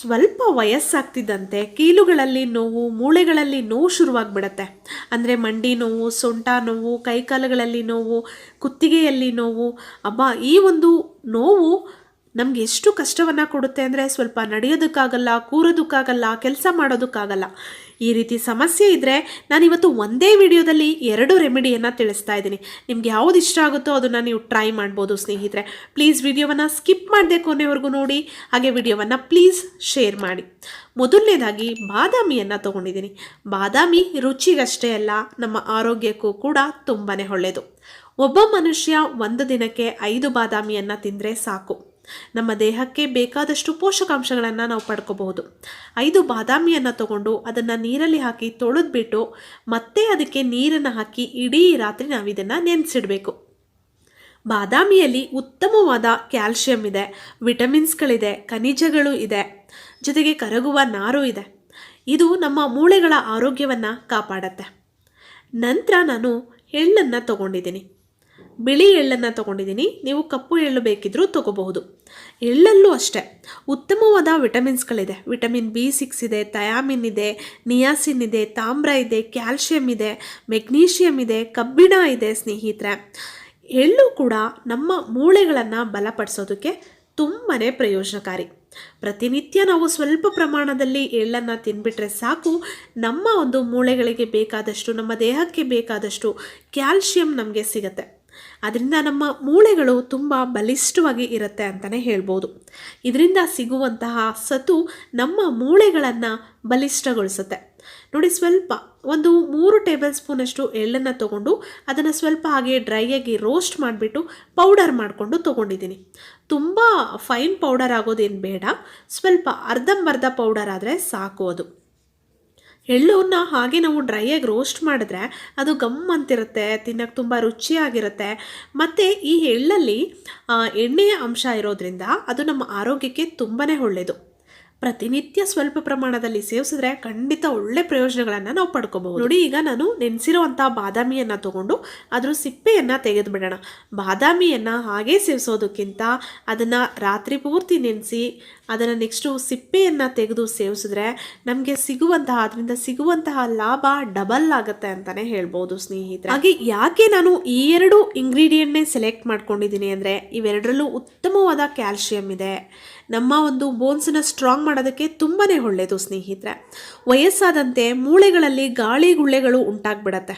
ಸ್ವಲ್ಪ ವಯಸ್ಸಾಗ್ತಿದ್ದಂತೆ ಕೀಲುಗಳಲ್ಲಿ ನೋವು, ಮೂಳೆಗಳಲ್ಲಿ ನೋವು ಶುರುವಾಗ್ಬಿಡತ್ತೆ. ಅಂದರೆ ಮಂಡಿ ನೋವು, ಸೊಂಟ ನೋವು, ಕೈಕಾಲುಗಳಲ್ಲಿ ನೋವು, ಕುತ್ತಿಗೆಯಲ್ಲಿ ನೋವು. ಅಬ್ಬ, ಈ ಒಂದು ನೋವು ನಮ್ಗೆ ಎಷ್ಟು ಕಷ್ಟವನ್ನು ಕೊಡುತ್ತೆ ಅಂದರೆ ಸ್ವಲ್ಪ ನಡೆಯೋದಕ್ಕಾಗಲ್ಲ, ಕೂರೋದಕ್ಕಾಗಲ್ಲ, ಕೆಲಸ ಮಾಡೋದಕ್ಕಾಗಲ್ಲ. ಈ ರೀತಿ ಸಮಸ್ಯೆ ಇದ್ದರೆ ನಾನಿವತ್ತು ಒಂದೇ ವಿಡಿಯೋದಲ್ಲಿ ಎರಡು ರೆಮಿಡಿಯನ್ನು ತಿಳಿಸ್ತಾ ಇದ್ದೀನಿ. ನಿಮ್ಗೆ ಯಾವ್ದು ಇಷ್ಟ ಆಗುತ್ತೋ ಅದನ್ನು ನೀವು ಟ್ರೈ ಮಾಡ್ಬೋದು ಸ್ನೇಹಿತರೆ. ಪ್ಲೀಸ್ ವಿಡಿಯೋವನ್ನು ಸ್ಕಿಪ್ ಮಾಡದೆ ಕೊನೆವರೆಗೂ ನೋಡಿ, ಹಾಗೆ ವಿಡಿಯೋವನ್ನು ಪ್ಲೀಸ್ ಶೇರ್ ಮಾಡಿ. ಮೊದಲನೇದಾಗಿ ಬಾದಾಮಿಯನ್ನು ತೊಗೊಂಡಿದ್ದೀನಿ. ಬಾದಾಮಿ ರುಚಿಗಷ್ಟೇ ಅಲ್ಲ, ನಮ್ಮ ಆರೋಗ್ಯಕ್ಕೂ ಕೂಡ ತುಂಬಾ ಒಳ್ಳೆಯದು ಒಬ್ಬ ಮನುಷ್ಯ ಒಂದು ದಿನಕ್ಕೆ ಐದು ಬಾದಾಮಿಯನ್ನು ತಿಂದರೆ ಸಾಕು. ನಮ್ಮ ದೇಹಕ್ಕೆ ಬೇಕಾದಷ್ಟು ಪೋಷಕಾಂಶಗಳನ್ನು ನಾವು ಪಡ್ಕೋಬಹುದು. ಐದು ಬಾದಾಮಿಯನ್ನು ತಗೊಂಡು ಅದನ್ನು ನೀರಲ್ಲಿ ಹಾಕಿ ತೊಳೆದ್ಬಿಟ್ಟು ಮತ್ತೆ ಅದಕ್ಕೆ ನೀರನ್ನು ಹಾಕಿ ಇಡೀ ರಾತ್ರಿ ನಾವು ಇದನ್ನು ನೆನೆಸಿಡಬೇಕು. ಬಾದಾಮಿಯಲ್ಲಿ ಉತ್ತಮವಾದ ಕ್ಯಾಲ್ಶಿಯಂ ಇದೆ, ವಿಟಮಿನ್ಸ್ಗಳಿದೆ, ಖನಿಜಗಳು ಇದೆ, ಜೊತೆಗೆ ಕರಗುವ ನಾರು ಇದೆ. ಇದು ನಮ್ಮ ಮೂಳೆಗಳ ಆರೋಗ್ಯವನ್ನು ಕಾಪಾಡತ್ತೆ. ನಂತರ ನಾನು ಎಳ್ಳನ್ನು ತಗೊಂಡಿದ್ದೀನಿ. ಬಿಳಿ ಎಳ್ಳನ್ನು ತೊಗೊಂಡಿದ್ದೀನಿ. ನೀವು ಕಪ್ಪು ಎಳ್ಳು ಬೇಕಿದ್ರೂ ತೊಗೋಬಹುದು. ಎಳ್ಳಲ್ಲೂ ಅಷ್ಟೇ. ಉತ್ತಮವಾದ ವಿಟಮಿನ್ಸ್ಗಳಿದೆ. ವಿಟಮಿನ್ ಬಿ ಸಿಕ್ಸ್ ಇದೆ ಥಯಾಮಿನ್ ಇದೆ, ನಿಯಾಸಿನ್ ಇದೆ, ತಾಮ್ರ ಇದೆ, ಕ್ಯಾಲ್ಶಿಯಂ ಇದೆ ಮೆಗ್ನೀಷಿಯಮ್ ಇದೆ, ಕಬ್ಬಿಣ ಇದೆ ಸ್ನೇಹಿತರೆ. ಎಳ್ಳು ಕೂಡ ನಮ್ಮ ಮೂಳೆಗಳನ್ನು ಬಲಪಡಿಸೋದಕ್ಕೆ ತುಂಬಾ ಪ್ರಯೋಜನಕಾರಿ. ಪ್ರತಿನಿತ್ಯ ನಾವು ಸ್ವಲ್ಪ ಪ್ರಮಾಣದಲ್ಲಿ ಎಳ್ಳನ್ನು ತಿನ್ಬಿಟ್ರೆ ಸಾಕು. ನಮ್ಮ ಒಂದು ಮೂಳೆಗಳಿಗೆ ಬೇಕಾದಷ್ಟು, ನಮ್ಮ ದೇಹಕ್ಕೆ ಬೇಕಾದಷ್ಟು ಕ್ಯಾಲ್ಶಿಯಂ ನಮಗೆ ಸಿಗತ್ತೆ. ಅದರಿಂದ ನಮ್ಮ ಮೂಳೆಗಳು ತುಂಬ ಬಲಿಷ್ಠವಾಗಿ ಇರುತ್ತೆ ಅಂತಲೇ ಹೇಳ್ಬೋದು. ಇದರಿಂದ ಸಿಗುವಂತಹ ಸತು ನಮ್ಮ ಮೂಳೆಗಳನ್ನು ಬಲಿಷ್ಠಗೊಳಿಸುತ್ತೆ. ನೋಡಿ ಸ್ವಲ್ಪ, ಒಂದು ಮೂರು ಟೇಬಲ್ ಸ್ಪೂನಷ್ಟು ಎಳ್ಳನ್ನು ತೊಗೊಂಡು ಅದನ್ನು ಸ್ವಲ್ಪ ಹಾಗೆ ಡ್ರೈಯಾಗಿ ರೋಸ್ಟ್ ಮಾಡಿಬಿಟ್ಟು ಪೌಡರ್ ಮಾಡಿಕೊಂಡು ತೊಗೊಂಡಿದ್ದೀನಿ. ತುಂಬ ಫೈನ್ ಪೌಡರ್ ಆಗೋದೇನು ಬೇಡ, ಸ್ವಲ್ಪ ಅರ್ಧಂಬರ್ಧ ಪೌಡರ್ ಆದರೆ ಸಾಕು ಅದು. ಎಳ್ಳನ್ನ ಹಾಗೆ ನಾವು ಡ್ರೈಯಾಗಿ ರೋಸ್ಟ್ ಮಾಡಿದ್ರೆ ಅದು ಗಮ್ ಅಂತಿರುತ್ತೆ ತಿನ್ನೋಕ್ಕೆ ತುಂಬ ರುಚಿಯಾಗಿರುತ್ತೆ. ಮತ್ತು ಈ ಎಳ್ಳಲ್ಲಿ ಎಣ್ಣೆಯ ಅಂಶ ಇರೋದ್ರಿಂದ ಅದು ನಮ್ಮ ಆರೋಗ್ಯಕ್ಕೆ ತುಂಬಾ ಒಳ್ಳೆಯದು ಪ್ರತಿನಿತ್ಯ ಸ್ವಲ್ಪ ಪ್ರಮಾಣದಲ್ಲಿ ಸೇವಿಸಿದ್ರೆ ಖಂಡಿತ ಒಳ್ಳೆ ಪ್ರಯೋಜನಗಳನ್ನು ನಾವು ಪಡ್ಕೋಬಹುದು. ನೋಡಿ, ಈಗ ನಾನು ನೆನೆಸಿರುವಂಥ ಬಾದಾಮಿಯನ್ನು ತಗೊಂಡು ಅದ್ರ ಸಿಪ್ಪೆಯನ್ನು ತೆಗೆದುಬಿಡೋಣ. ಬಾದಾಮಿಯನ್ನು ಹಾಗೆ ಸೇವಿಸೋದಕ್ಕಿಂತ ಅದನ್ನು ರಾತ್ರಿ ಪೂರ್ತಿ ನೆನೆಸಿ ಅದನ್ನು ನೆಕ್ಸ್ಟು ಸಿಪ್ಪೆಯನ್ನು ತೆಗೆದು ಸೇವಿಸಿದ್ರೆ ನಮಗೆ ಸಿಗುವಂತಹ ಅದರಿಂದ ಸಿಗುವಂತಹ ಲಾಭ ಡಬಲ್ ಆಗುತ್ತೆ ಅಂತಲೇ ಹೇಳ್ಬೋದು ಸ್ನೇಹಿತರೆ. ಹಾಗೆ ಯಾಕೆ ನಾನು ಈ ಎರಡು ಇಂಗ್ರೀಡಿಯೆಂಟ್ನೇ ಸೆಲೆಕ್ಟ್ ಮಾಡ್ಕೊಂಡಿದ್ದೀನಿ ಅಂದರೆ ಇವೆರಡರಲ್ಲೂ ಉತ್ತಮವಾದ ಕ್ಯಾಲ್ಶಿಯಂ ಇದೆ. ನಮ್ಮ ಒಂದು ಬೋನ್ಸನ್ನ ಸ್ಟ್ರಾಂಗ್ ಮಾಡೋದಕ್ಕೆ ತುಂಬಾ ಒಳ್ಳೆಯದು ಸ್ನೇಹಿತರೆ. ವಯಸ್ಸಾದಂತೆ ಮೂಳೆಗಳಲ್ಲಿ ಗಾಳಿ ಗುಳ್ಳೆಗಳು ಉಂಟಾಗ್ಬಿಡತ್ತೆ.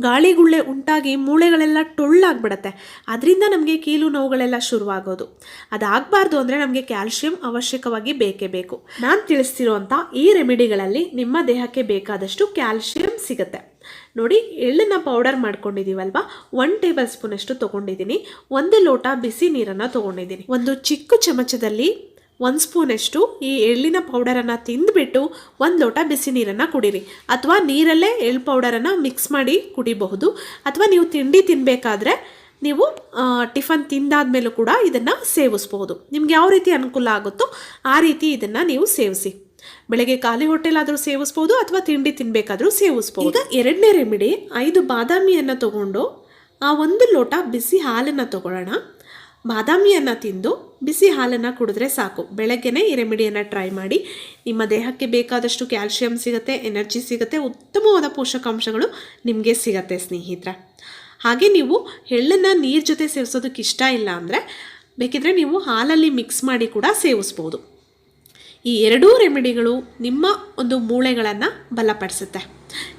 ಗಾಳಿ ಗುಳ್ಳೆ ಉಂಟಾಗಿ ಮೂಳೆಗಳೆಲ್ಲ ಟೊಳ್ಳಾಗ್ಬಿಡತ್ತೆ. ಅದರಿಂದ ನಮಗೆ ಕೀಲು ನೋವುಗಳೆಲ್ಲ ಶುರುವಾಗೋದು. ಅದಾಗಬಾರ್ದು ಅಂದರೆ ನಮಗೆ ಕ್ಯಾಲ್ಶಿಯಂ ಅವಶ್ಯಕವಾಗಿ ಬೇಕೇ ಬೇಕು. ನಾನು ತಿಳಿಸ್ತಿರೋಂಥ ಈ ರೆಮಿಡಿಗಳಲ್ಲಿ ನಿಮ್ಮ ದೇಹಕ್ಕೆ ಬೇಕಾದಷ್ಟು ಕ್ಯಾಲ್ಶಿಯಂ ಸಿಗುತ್ತೆ. ನೋಡಿ, ಎಳ್ಳನ್ನು ಪೌಡರ್ ಮಾಡ್ಕೊಂಡಿದ್ದೀವಲ್ವಾ ಒನ್ ಟೇಬಲ್ ಸ್ಪೂನಷ್ಟು ತೊಗೊಂಡಿದ್ದೀನಿ ಒಂದು ಲೋಟ ಬಿಸಿ ನೀರನ್ನು ತೊಗೊಂಡಿದ್ದೀನಿ ಒಂದು ಚಿಕ್ಕ ಚಮಚದಲ್ಲಿ ಒಂದು ಸ್ಪೂನಷ್ಟು ಈ ಎಳ್ಳಿನ ಪೌಡರನ್ನು ತಿಂದುಬಿಟ್ಟು ಒಂದು ಲೋಟ ಬಿಸಿ ನೀರನ್ನು ಕುಡೀರಿ. ಅಥವಾ ನೀರಲ್ಲೇ ಎಳ್ಳು ಪೌಡರನ್ನು ಮಿಕ್ಸ್ ಮಾಡಿ ಕುಡಿಬಹುದು. ಅಥವಾ ನೀವು ತಿಂಡಿ ತಿನ್ನಬೇಕಾದ್ರೆ ನೀವು ಟಿಫನ್ ತಿಂದಾದ್ಮೇಲೂ ಕೂಡ ಇದನ್ನು ಸೇವಿಸ್ಬೋದು ನಿಮ್ಗೆ ಯಾವ ರೀತಿ ಅನುಕೂಲ ಆಗುತ್ತೋ ಆ ರೀತಿ ಇದನ್ನು ನೀವು ಸೇವಿಸಿ. ಬೆಳಗ್ಗೆ ಖಾಲಿ ಹೊಟ್ಟೆಲಾದರೂ ಸೇವಿಸ್ಬೋದು ಅಥವಾ ತಿಂಡಿ ತಿನ್ನಬೇಕಾದ್ರೂ ಸೇವಿಸ್ಬೋದು ಈಗ ಎರಡನೇ ರೆಮಿಡಿ ಐದು ಬಾದಾಮಿಯನ್ನು ತಗೊಂಡು ಆ ಒಂದು ಲೋಟ ಬಿಸಿ ಹಾಲನ್ನು ತಗೊಳ್ಳೋಣ. ಬಾದಾಮಿಯನ್ನು ತಿಂದು ಬಿಸಿ ಹಾಲನ್ನು ಕುಡಿದ್ರೆ ಸಾಕು. ಬೆಳಗ್ಗೆನೇ ಈ ರೆಮಿಡಿಯನ್ನು ಟ್ರೈ ಮಾಡಿ. ನಿಮ್ಮ ದೇಹಕ್ಕೆ ಬೇಕಾದಷ್ಟು ಕ್ಯಾಲ್ಶಿಯಂ ಸಿಗುತ್ತೆ, ಎನರ್ಜಿ ಸಿಗುತ್ತೆ, ಉತ್ತಮವಾದ ಪೋಷಕಾಂಶಗಳು ನಿಮಗೆ ಸಿಗತ್ತೆ ಸ್ನೇಹಿತರೆ. ಹಾಗೆ ನೀವು ಎಳ್ಳನ್ನು ನೀರು ಜೊತೆ ಸೇವಿಸೋದಕ್ಕೆ ಇಷ್ಟ ಇಲ್ಲ ಅಂದರೆ ಬೇಕಿದ್ರೆ ನೀವು ಹಾಲಲ್ಲಿ ಮಿಕ್ಸ್ ಮಾಡಿ ಕೂಡ ಸೇವಿಸ್ಬೋದು. ಈ ಎರಡೂ ರೆಮಿಡಿಗಳು ನಿಮ್ಮ ಒಂದು ಮೂಳೆಗಳನ್ನು ಬಲಪಡಿಸುತ್ತೆ.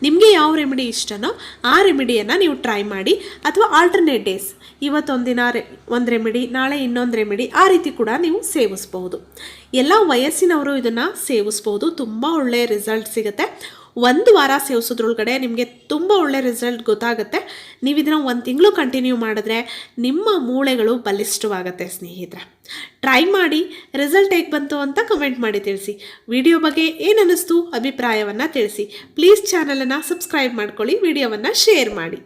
ನಿಮಗೆ ಯಾವ ರೆಮಿಡಿ ಇಷ್ಟನೋ ಆ ರೆಮಿಡಿಯನ್ನು ನೀವು ಟ್ರೈ ಮಾಡಿ ಅಥವಾ ಆಲ್ಟರ್ನೇಟ್ ಡೇಸ್ ಇವತ್ತೊಂದಿನ ರೆ ಒಂದು ರೆಮಿಡಿ ನಾಳೆ ಇನ್ನೊಂದು ರೆಮಿಡಿ ಆ ರೀತಿ ಕೂಡ ನೀವು ಸೇವಿಸ್ಬೋದು ಎಲ್ಲ ವಯಸ್ಸಿನವರು ಇದನ್ನು ಸೇವಿಸ್ಬೋದು ತುಂಬ ಒಳ್ಳೆಯ ರಿಸಲ್ಟ್ ಸಿಗುತ್ತೆ. ಒಂದು ವಾರ ಸೇವಿಸೋದ್ರೊಳಗಡೆ ನಿಮಗೆ ತುಂಬ ಒಳ್ಳೆ ರಿಸಲ್ಟ್ ಗೊತ್ತಾಗುತ್ತೆ. ನೀವು ಇದನ್ನು ಒಂದು ತಿಂಗಳು ಕಂಟಿನ್ಯೂ ಮಾಡಿದ್ರೆ ನಿಮ್ಮ ಮೂಳೆಗಳು ಬಲಿಷ್ಠವಾಗುತ್ತೆ ಸ್ನೇಹಿತರೆ. ಟ್ರೈ ಮಾಡಿ ರಿಸಲ್ಟ್ ಹೇಗೆ ಬಂತು ಅಂತ ಕಮೆಂಟ್ ಮಾಡಿ ತಿಳಿಸಿ. ವಿಡಿಯೋ ಬಗ್ಗೆ ಏನನ್ನಿಸ್ತು ಅಭಿಪ್ರಾಯವನ್ನು ತಿಳಿಸಿ. ಪ್ಲೀಸ್ ಚಾನಲನ್ನು ಸಬ್ಸ್ಕ್ರೈಬ್ ಮಾಡ್ಕೊಳ್ಳಿ, ವಿಡಿಯೋವನ್ನು ಶೇರ್ ಮಾಡಿ.